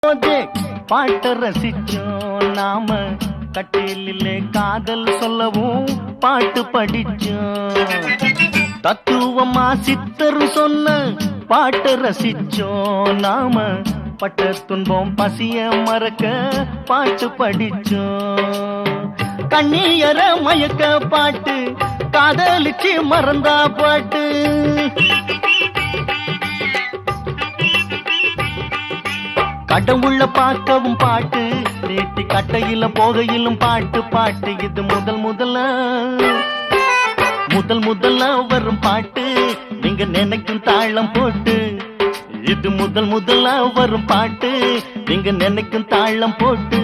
போதே பாட்ட ரசிச்சோம் நாம. கட்டிலே காதல் சொல்லவும் பாட்டு படிச்சோம். தத்துவமா சித்தர் சொன்ன பாட்ட ரசிச்சோம் நாம. பட்ட துன்பம் பசிய மறக்க பாட்டு படிச்சோம். கண்ணீர மயக்க பாட்டு காதலிச்சு மறந்தா பாட்டு. கடவுள பார்க்கவும் பாட்டு நீட்டி கட்டையில போகையிலும் பாட்டு பாட்டு இது முதல் முதல்ல முதல் முதல்ல வரும் பாட்டு நீங்க நினைக்கும் தாளம் போட்டு. இது முதல் முதல்ல வரும் பாட்டு நீங்க நினைக்கும் தாளம் போட்டு.